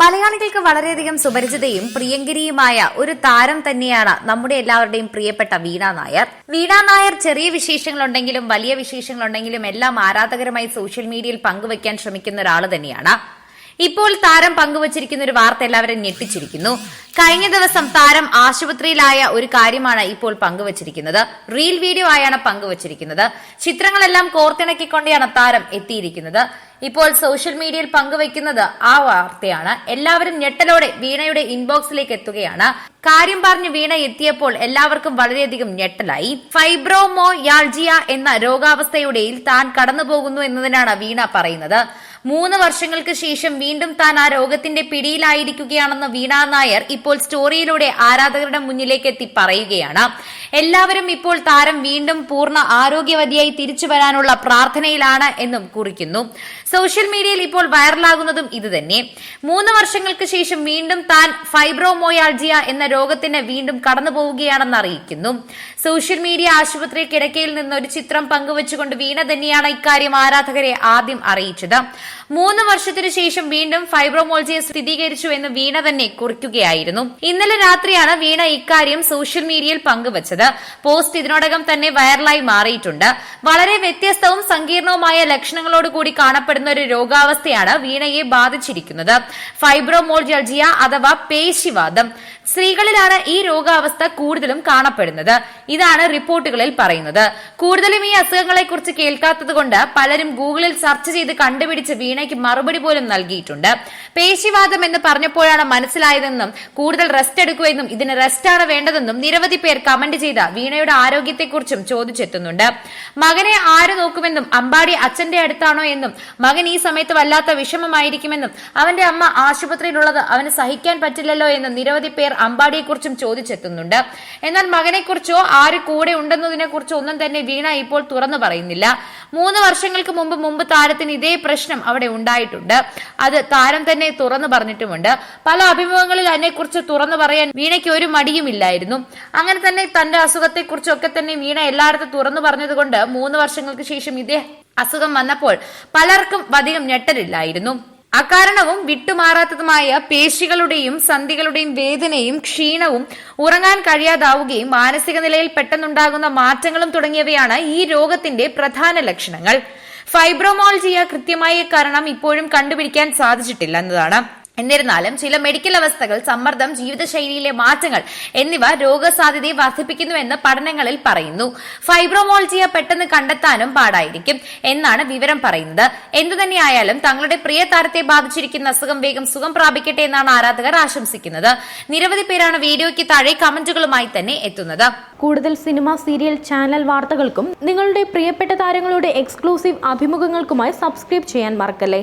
മലയാളികൾക്ക് വളരെയധികം സുപരിചിതയും പ്രിയങ്കരിയുമായ ഒരു താരം തന്നെയാണ് നമ്മുടെ എല്ലാവരുടെയും പ്രിയപ്പെട്ട വീണ നായർ. വീണ നായർ ചെറിയ വിശേഷങ്ങളുണ്ടെങ്കിലും വലിയ വിശേഷങ്ങളുണ്ടെങ്കിലും എല്ലാം ആരാധകരമായി സോഷ്യൽ മീഡിയയിൽ പങ്കുവയ്ക്കാൻ ശ്രമിക്കുന്ന ഒരാൾ തന്നെയാണ്. ഇപ്പോൾ താരം പങ്കുവച്ചിരിക്കുന്ന ഒരു വാർത്ത എല്ലാവരും ഞെട്ടിച്ചിരിക്കുന്നു. കഴിഞ്ഞ ദിവസം താരം ആശുപത്രിയിലായ ഒരു കാര്യമാണ് ഇപ്പോൾ പങ്കുവച്ചിരിക്കുന്നത്. റീൽ വീഡിയോ ആയാണ് പങ്കുവച്ചിരിക്കുന്നത്. ചിത്രങ്ങളെല്ലാം കോർത്തിണക്കിക്കൊണ്ടാണ് താരം എത്തിയിരിക്കുന്നത്. ഇപ്പോൾ സോഷ്യൽ മീഡിയയിൽ പങ്കുവയ്ക്കുന്നത് ആ വാർത്തയാണ്. എല്ലാവരും ഞെട്ടലോടെ വീണയുടെ ഇൻബോക്സിലേക്ക് എത്തുകയാണ്. കാര്യം പറഞ്ഞ് വീണ എത്തിയപ്പോൾ എല്ലാവർക്കും വളരെയധികം ഞെട്ടലായി. ഫൈബ്രോമോയാൾജിയ എന്ന രോഗാവസ്ഥയുടെയിൽ താൻ കടന്നുപോകുന്നു എന്നതിനാണ് വീണ പറയുന്നത്. മൂന്ന് വർഷങ്ങൾക്ക് ശേഷം വീണ്ടും താൻ ആ രോഗത്തിന്റെ പിടിയിലായിരിക്കുകയാണെന്ന് വീണ നായർ ഇപ്പോൾ സ്റ്റോറിയിലൂടെ ആരാധകരുടെ മുന്നിലേക്ക് എത്തി പറയുകയാണ്. എല്ലാവരും ഇപ്പോൾ താരം വീണ്ടും പൂർണ ആരോഗ്യവതിയായി തിരിച്ചു വരാനുള്ള പ്രാർത്ഥനയിലാണ് എന്നും കുറിക്കുന്നു. സോഷ്യൽ മീഡിയയിൽ ഇപ്പോൾ വൈറലാകുന്നതും ഇതുതന്നെ. മൂന്ന് വർഷങ്ങൾക്ക് ശേഷം വീണ്ടും താൻ ഫൈബ്രോമോയാൾജിയ എന്ന രോഗത്തിന് വീണ്ടും കടന്നു പോവുകയാണെന്ന് അറിയിക്കുന്നു. സോഷ്യൽ മീഡിയ ആശുപത്രി കിടക്കയിൽ നിന്ന് ഒരു ചിത്രം പങ്കുവച്ചുകൊണ്ട് വീണ തന്നെയാണ് ഇക്കാര്യം ആരാധകരെ ആദ്യം അറിയിച്ചത്. മൂന്ന് വർഷത്തിനു ശേഷം വീണ്ടും ഫൈബ്രോമോൾജിയെ സ്ഥിരീകരിച്ചു എന്ന് വീണ തന്നെ കുറിക്കുകയായിരുന്നു. ഇന്നലെ രാത്രിയാണ് വീണ ഇക്കാര്യം സോഷ്യൽ മീഡിയയിൽ പങ്കുവച്ചത്. പോസ്റ്റ് ഇതിനോടകം തന്നെ വൈറലായി മാറിയിട്ടുണ്ട്. വളരെ വ്യത്യസ്തവും സങ്കീർണവുമായ ലക്ഷണങ്ങളോടുകൂടി കാണപ്പെടുന്ന ഒരു രോഗാവസ്ഥയാണ് വീണയെ ബാധിച്ചിരിക്കുന്നത്. ഫൈബ്രോമോൾജിയ അഥവാ പേശിവാദം. സ്ത്രീകളിലാണ് ഈ രോഗാവസ്ഥ കൂടുതലും കാണപ്പെടുന്നത്. ഇതാണ് റിപ്പോർട്ടുകളിൽ പറയുന്നത്. കൂടുതലും ഈ അസുഖങ്ങളെ കുറിച്ച് കേൾക്കാത്തത് കൊണ്ട് പലരും ഗൂഗിളിൽ സെർച്ച് ചെയ്ത് കണ്ടുപിടിച്ച് വീണയ്ക്ക് മറുപടി പോലും നൽകിയിട്ടുണ്ട്. പേശിവാദം എന്ന് പറഞ്ഞപ്പോഴാണ് മനസ്സിലായതെന്നും കൂടുതൽ റെസ്റ്റ് എടുക്കുമെന്നും ഇതിന് റെസ്റ്റാണ് വേണ്ടതെന്നും നിരവധി പേർ കമന്റ് ചെയ്ത വീണയുടെ ആരോഗ്യത്തെക്കുറിച്ചും ചോദിച്ചെത്തുന്നുണ്ട്. മകനെ ആര് നോക്കുമെന്നും അമ്പാടി അച്ഛന്റെ അടുത്താണോ എന്നും മകൻ ഈ സമയത്ത് വല്ലാത്ത വിഷമമായിരിക്കുമെന്നും അവന്റെ അമ്മ ആശുപത്രിയിലുള്ളത് അവന് സഹിക്കാൻ പറ്റില്ലല്ലോ എന്നും നിരവധി പേർ അമ്പാടിയെക്കുറിച്ചും ചോദിച്ചെത്തുന്നുണ്ട്. എന്നാൽ മകനെക്കുറിച്ചോ ആര് കൂടെ ഉണ്ടെന്നതിനെ കുറിച്ചോ ഒന്നും തന്നെ വീണ ഇപ്പോൾ തുറന്നു പറയുന്നില്ല. മൂന്ന് വർഷങ്ങൾക്ക് മുമ്പ് മുമ്പ് താരത്തിന് ഇതേ പ്രശ്നം അവിടെ ഉണ്ടായിട്ടുണ്ട്. അത് താരം തന്നെ തുറന്നു പറഞ്ഞിട്ടുമുണ്ട്. പല അഭിമുഖങ്ങളിൽ അതിനെക്കുറിച്ച് തുറന്നു പറയാൻ വീണയ്ക്ക് ഒരു മടിയുമില്ലായിരുന്നു. അങ്ങനെ തന്നെ തന്റെ അസുഖത്തെക്കുറിച്ചൊക്കെ തന്നെ വീണ എല്ലായിടത്തും തുറന്നു പറഞ്ഞതുകൊണ്ട് മൂന്ന് വർഷങ്ങൾക്ക് ശേഷം ഇതേ അസുഖം വന്നപ്പോൾ പലർക്കും അധികം ഞെട്ടലില്ലായിരുന്നു. അകാരണവും വിട്ടുമാറാത്തതുമായ പേശികളുടെയും സന്ധികളുടെയും വേദനയും ക്ഷീണവും ഉറങ്ങാൻ കഴിയാതാവുകയും മാനസിക നിലയിൽ പെട്ടെന്നുണ്ടാകുന്ന മാറ്റങ്ങളും തുടങ്ങിയവയാണ് ഈ രോഗത്തിന്റെ പ്രധാന ലക്ഷണങ്ങൾ. ഫൈബ്രോമോൾജിയ കൃത്യമായ കാരണം ഇപ്പോഴും കണ്ടുപിടിക്കാൻ സാധിച്ചിട്ടില്ല എന്നതാണ്. എന്നിരുന്നാലും ചില മെഡിക്കൽ അവസ്ഥകൾ സമ്മർദ്ദം ജീവിതശൈലിയിലെ മാറ്റങ്ങൾ എന്നിവ രോഗസാധ്യതയെ വർദ്ധിപ്പിക്കുന്നുവെന്ന് പഠനങ്ങളിൽ പറയുന്നു. ഫൈബ്രോമോൾജിയ പെട്ടെന്ന് കണ്ടെത്താനും പാടായിരിക്കും എന്നാണ് വിവരം പറയുന്നത്. എന്തുതന്നെയായാലും തങ്ങളുടെ പ്രിയ താരത്തെ ബാധിച്ചിരിക്കുന്ന അസുഖം വേഗം സുഖം പ്രാപിക്കട്ടെ എന്നാണ് ആരാധകർ ആശംസിക്കുന്നത്. നിരവധി പേരാണ് വീഡിയോയ്ക്ക് താഴെ കമന്റുകളുമായി തന്നെ എത്തുന്നത്. കൂടുതൽ സിനിമ സീരിയൽ ചാനൽ വാർത്തകൾക്കും നിങ്ങളുടെ പ്രിയപ്പെട്ട താരങ്ങളുടെ എക്സ്ക്ലൂസീവ് അഭിമുഖങ്ങൾക്കുമായി സബ്സ്ക്രൈബ് ചെയ്യാൻ മറക്കല്ലേ?